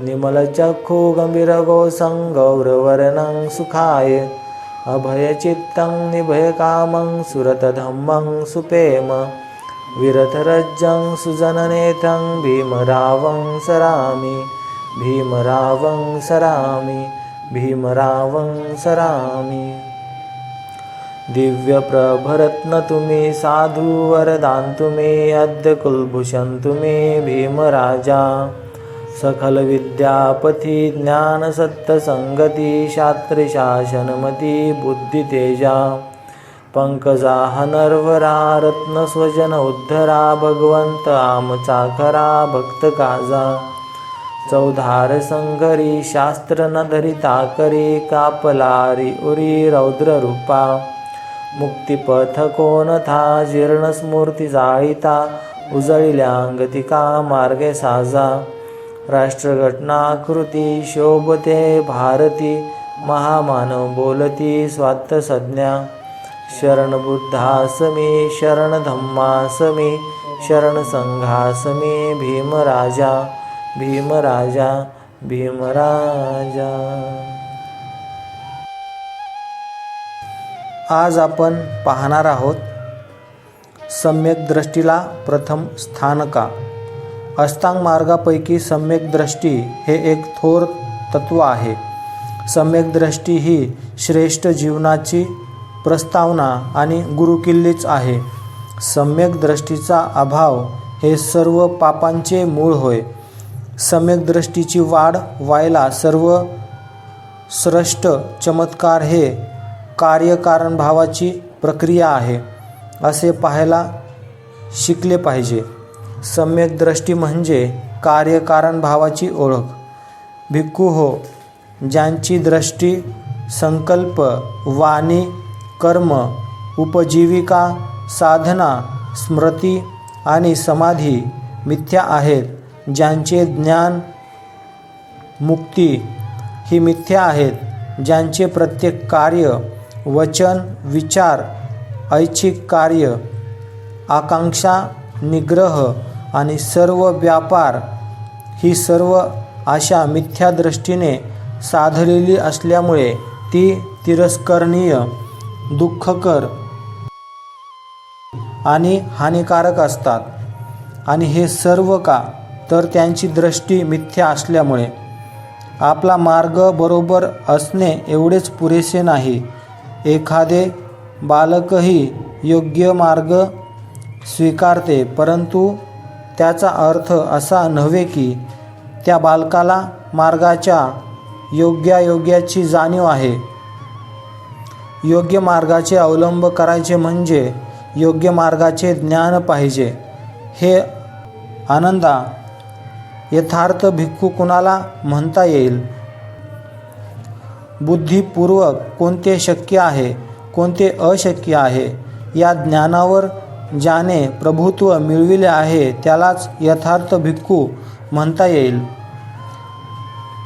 निमलचक्षुगम्भीरगोसं गौरवर्णं सुखाय। अभयचित्तं निभयकामं सुरतधम्मं सुपेम। विरथरज्जं सुजननेतं भीमरावं सरामि। भीमरावं सरामि। भीमरावं सरामि। दिव्यप्रभरत्न तुम्ही साधुवरदान्तु मे अद्य कुलभूषन्तु मे भीमराजा। सकलविद्यापथि ज्ञानसत्तसङ्गति शास्त्रशासनमति बुद्धितेजा पङ्कजाः नर्वरा रत्नस्वजन उद्धरा भगवन्त आमचाखरा भक्तकाजा चौधार संघरी शास्त्र न धरिता करी कापलारी उरी रौद्ररूपा मुक्तिपथ कोणथा जीर्णस्मूर्ती जाळीता उजळिल्यांगतिका मार्गे साजा। राष्ट्रघटनाकृती शोभते भारती महामानव बोलती स्वात्त शरण बुद्धासमी शरण शरण भीमराजा भीमराजा भीमराजा। आज आपण पाहणार आहोत सम्यक दृष्टीला प्रथम स्थान का अष्टांग मार्गापैकी सम्यक दृष्टी हे एक थोर तत्व आहे. सम्यक दृष्टी ही श्रेष्ठ जीवनाची प्रस्तावना आणि गुरुकिल्लीच आहे. सम्यक दृष्टीचा अभाव हे सर्व पापांचे मूळ होय. सम्यक दृष्टीची वाढ व्हायला सर्व स्रष्ट चमत्कार हे कार्यकारणभावाची प्रक्रिया आहे असे पाहायला शिकले पाहिजे. सम्यक दृष्टी म्हणजे कार्यकारण भावाची ओळख. भिक्खू हो ज्यांची दृष्टी संकल्प वाणी कर्म उपजीविका साधना स्मृती आणि समाधी मिथ्या आहेत ज्यांचे ज्ञान मुक्ती ही मिथ्या आहेत ज्यांचे प्रत्येक कार्य वचन विचार ऐच्छिक कार्य आकांक्षा निग्रह आणि सर्व व्यापार ही सर्व अशा मिथ्या दृष्टीने साधलेली असल्यामुळे ती तिरस्करणीय दुःखकर आणि हानिकारक असतात. आणि हे सर्व का? तर त्यांची दृष्टी मिथ्या असल्यामुळे. आपला मार्ग बरोबर असणे एवढेच पुरेसे नाही. एखादे बालकही योग्य मार्ग स्वीकारते परंतु त्याचा अर्थ असा नव्हे की त्या बालकाला मार्गाच्या योग्यायोग्याची जाणीव आहे. योग्य मार्गाचे अवलंब करायचे म्हणजे योग्य मार्गाचे ज्ञान पाहिजे. हे आनंदा यथार्थ भिक्खू कुणाला म्हणता येईल? बुद्धिपूर्वक कोणते शक्य आहे कोणते अशक्य आहे या ज्ञानावर ज्याने प्रभुत्व मिळविले आहे त्यालाच यथार्थ भिक्खू म्हणता येईल.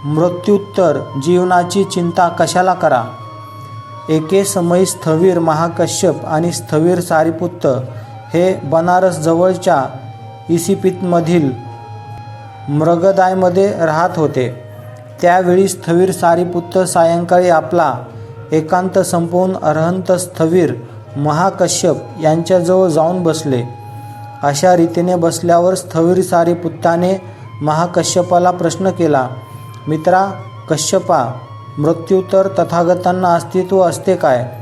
मृत्युत्तर जीवनाची चिंता कशाला करा? एके समयी स्थवीर महाकश्यप आणि स्थवीर सारीपुत्त हे बनारस जवळच्या इसिपितमधील मृगदायमध्ये राहत होते. त्यावेळी स्थवीर सारीपुत्त सायंकाळी आपला एकांत संपवून अरहंत स्थवीर महाकश्यप यांच्याजवळ जाऊन बसले. अशा रीतीने बसल्यावर स्थवीर सारीपुत्ताने महाकश्यपाला प्रश्न केला मित्रा कश्यपा मृत्यूतर तथागतांना अस्तित्व असते काय?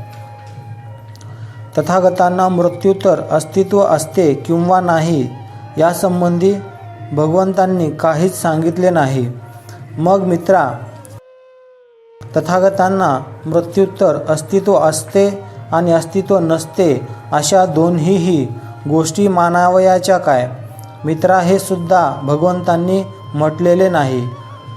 तथागतांना मृत्यूतर अस्तित्व असते किंवा नाही यासंबंधी भगवंतांनी काहीच सांगितले नाही. मग मित्रा तथागतांना मृत्यूत्तर अस्तित्व असते आणि अस्तित्व नसते अशा दोन्हीही गोष्टी मानावयाच्या काय? मित्रा हे सुद्धा भगवंतांनी म्हटलेले नाही.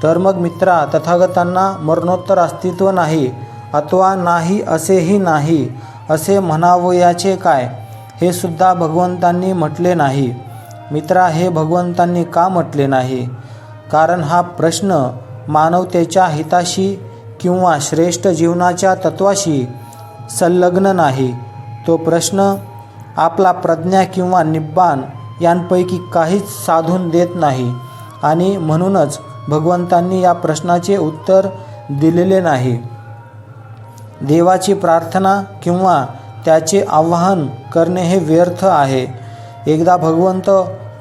तर मग मित्रा तथागतांना मरणोत्तर अस्तित्व नाही अथवा नाही असेही नाही असे म्हणावयाचे काय? हे सुद्धा भगवंतांनी म्हटले नाही. मित्रा हे भगवंतांनी का म्हटले नाही? कारण हा प्रश्न मानवतेच्या हिताशी किंवा श्रेष्ठ जीवनाच्या तत्वाशी संलग्न नाही. तो प्रश्न आपला प्रज्ञा किंवा निब्बाण यांपैकी काहीच साधून देत नाही आणि म्हणूनच भगवंतांनी या प्रश्नाचे उत्तर दिलेले नाही. देवाची प्रार्थना किंवा त्याचे आवाहन करणे हे व्यर्थ आहे. एकदा भगवंत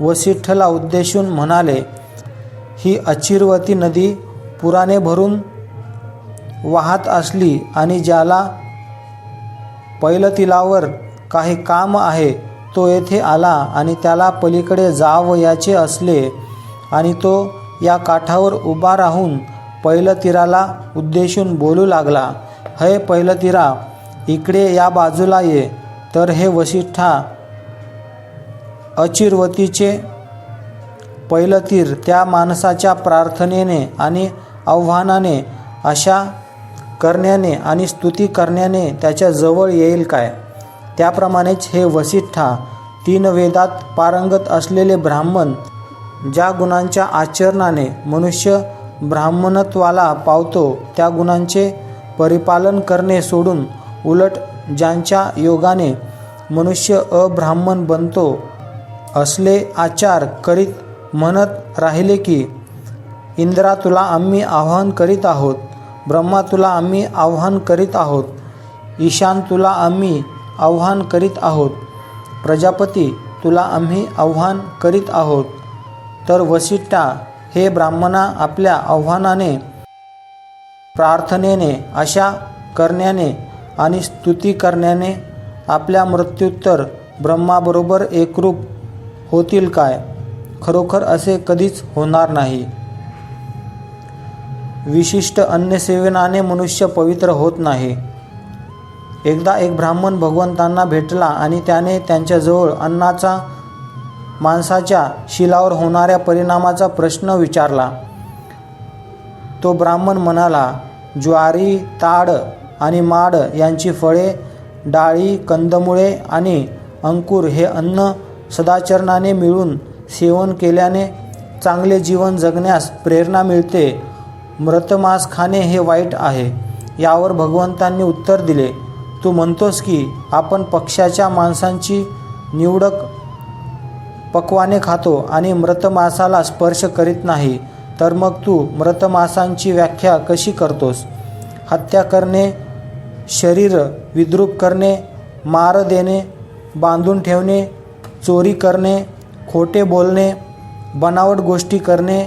वसिठ्ठला उद्देशून म्हणाले ही अचिरवती नदी पुराने भरून वाहत असली आणि ज्याला पैलतिलावर काही काम आहे तो येथे आला आणि त्याला पलीकडे जावयाचे असले आणि तो या काठावर उभा राहून पैलतीराला उद्देशून बोलू लागला हे पैलतीरा इकडे या बाजूला ये. तर हे वसिष्ठा अचिरवतीचे पैलतीर त्या माणसाच्या प्रार्थनेने आणि आव्हानाने अशा करण्याने आणि स्तुती करण्याने त्याच्याजवळ येईल काय? त्याप्रमाणेच हे वसिष्ठा तीन वेदात पारंगत असलेले ब्राह्मण ज्या गुणांच्या आचरणाने मनुष्य ब्राह्मणत्वाला पावतो त्या गुणांचे परिपालन करणे सोडून उलट ज्यांच्या योगाने मनुष्य अब्राह्मण बनतो असले आचार करीत म्हणत राहिले की इंद्रा तुला आम्ही आवाहन करीत आहोत ब्रह्मा तुला आम्ही आव्हान करीत आहोत. ईशान तुला आम्ही आव्हान करीत आहोत. प्रजापती तुला आम्ही आव्हान करीत आहोत. तर वसिष्ठा हे ब्राह्मणा आपल्या आव्हानाने प्रार्थनेने अशा करण्याने आणि स्तुती करण्याने आपल्या मृत्युत्तर ब्रह्माबरोबर एकरूप होतील काय? खरोखर असे कधीच होणार नाही. विशिष्ट अन्नसेवनाने मनुष्य पवित्र होत नाही. एकदा एक ब्राह्मण भगवंतांना भेटला आणि त्याने त्यांच्याजवळ अन्नाचा माणसाच्या शिलावर होणाऱ्या परिणामाचा प्रश्न विचारला. तो ब्राह्मण म्हणाला ज्वारी ताड आणि माड यांची फळे डाळी कंदमुळे आणि अंकुर हे अन्न सदाचरणाने मिळून सेवन केल्याने चांगले जीवन जगण्यास प्रेरणा मिळते मृतमांस खाणे हे वाईट आहे. यावर भगवंतांनी उत्तर दिले. तू म्हणतोस की आपण पक्षाच्या माणसांची निवडक पक्वाने खातो आणि मृतमासाला स्पर्श करीत नाही तर मग तू मृतमासांची व्याख्या कशी करतोस? हत्या करणे शरीर विद्रूप करणे मार देणे बांधून ठेवणे चोरी करणे खोटे बोलणे बनावट गोष्टी करणे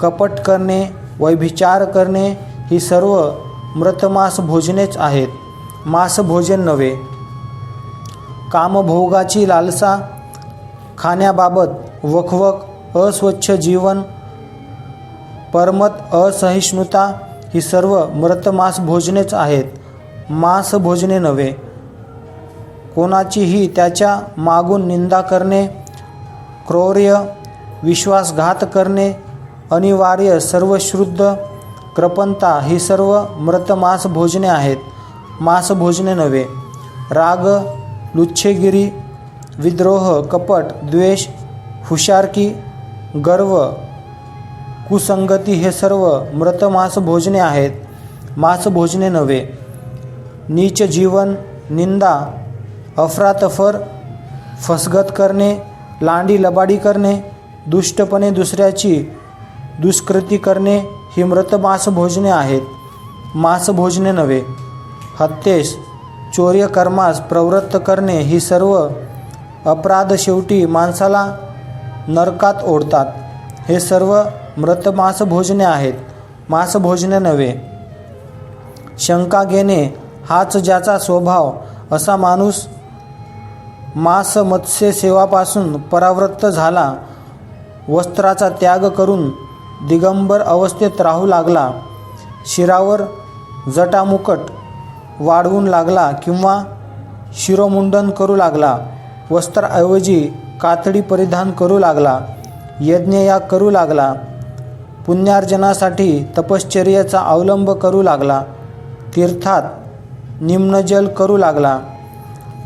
कपट करणे वैभिचार करणे ही सर्व मृतमास भोजनेच आहेत. मांसभोजन नव्हे. कामभोगाची लालसा खाण्याबाबत वखवक अस्वच्छ जीवन परमत असहिष्णुता ही सर्व मृतमांस भोजनेच आहेत. मांसभोजने नव्हे. कोणाचीही त्याच्या मागून निंदा करणे क्रौर्य विश्वासघात करणे अनिवार्य सर्वश्रुद्ध कृपणता ही सर्व मृतमांस भोजने आहेत. मांस भोजने नव्हे. राग लुच्छेगिरी विद्रोह कपट द्वेष हुशारकी गर्व कुसंगती हे सर्व मृत मांस भोजने आहेत. मांस भोजने नव्हे. नीच जीवन निंदा अफरातफर फसगत करणे लांडी लबाडी करणे दुष्टपणे दुसऱ्याची दुष्कृती करणे ही मृत मांसभोजने आहेत. मांसभोजने नव्हे हत्येस चौर्य कर्मास प्रवृत्त करणे ही सर्व अपराध शेवटी माणसाला नरकात ओढतात. हे सर्व मृत मांसभोजने आहेत मांसभोजने नव्हे. शंका घेणे हाच ज्याचा स्वभाव असा माणूस मांस मत्स्य सेवापासून परावृत्त झाला वस्त्राचा त्याग करून दिगंबर अवस्थेत राहू लागला. शिरावर जटामुकट वाढवून लागला किंवा शिरोमुंडन करू लागला. वस्त्राऐवजी कातडी परिधान करू लागला. यज्ञया करू लागला. पुण्यार्जनासाठी तपश्चर्याचा अवलंब करू लागला. तीर्थात निम्नजल करू लागला.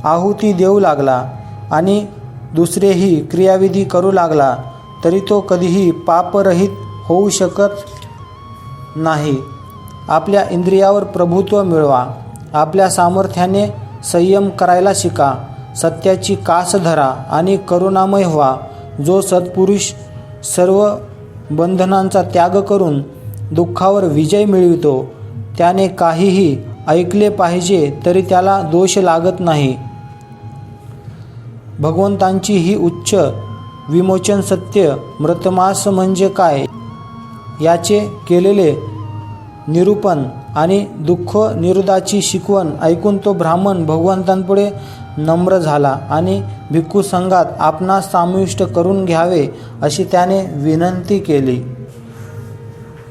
आहुती देऊ लागला आणि दुसरेही क्रियाविधी करू लागला. तरी तो कधीही पापरहित होऊ शकत नाही. आपल्या इंद्रियावर प्रभुत्व मिळवा. आपल्या सामर्थ्याने संयम करायला शिका. सत्याची कास धरा आणि करुणामय व्हा. जो सत्पुरुष सर्व बंधनांचा त्याग करून दुःखावर विजय मिळवितो त्याने काहीही ऐकले पाहिजे तरी त्याला दोष लागत नाही. भगवंतांची ही उच्च विमोचन सत्य मृतमास म्हणजे काय? याचे केलेले निरूपण आणि दुःख निरुदाची शिकवण ऐकून तो ब्राह्मण भगवंतांपुढे नम्र झाला आणि भिक्खू संघात आपणास समाविष्ट करून घ्यावे अशी त्याने विनंती केली.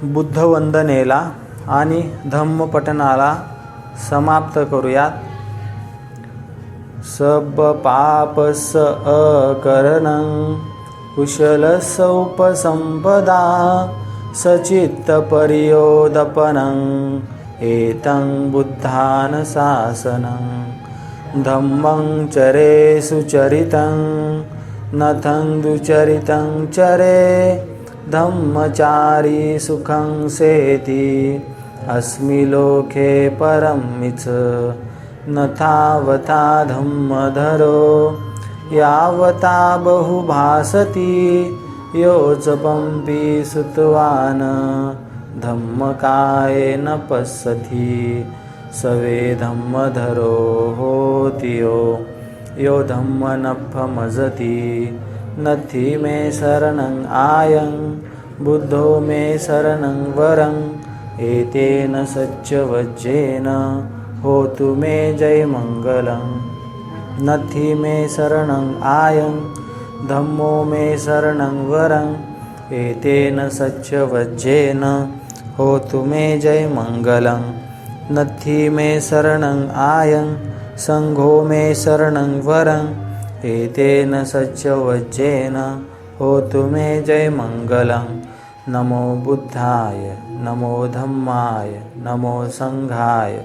बुद्धवंदनेला आणि धम्मपठणाला समाप्त करूयात. सब पापस अकरण कुशलस उपसंपदा सचित्तपर्योदपनं एतं बुद्धानशासनं धम्मं चरे सुचरितं नथं दुचरितं चरे धम्मचारी सुखं सेति अस्मि लोके परं मिच नथावता धम्मधरो यावता बहुभासति। योजपम्पि सुतवान् धम्मकायेन पश्यति सवे धम्मधरो होति यो यो धम्मनफमजति नथि मे शरणं आयं बुद्धो मे शरणं वरं एतेन सच्चवज्जेन होतु मे जयमङ्गलं। नथि मे शरणं आयं धम्मो मे शरणं वरं एतेन सच्चवज्जेन होतु मे जयमङ्गलं नथि मे शरणं आयं सङ्घो मे शरणं वरं एतेन सच्चवज्जेन होतु मे जयमङ्गलं नमो बुद्धाय नमो धम्माय नमो सङ्घाय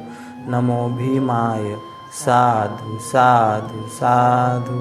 नमो भीमाय। साधु साधु साधु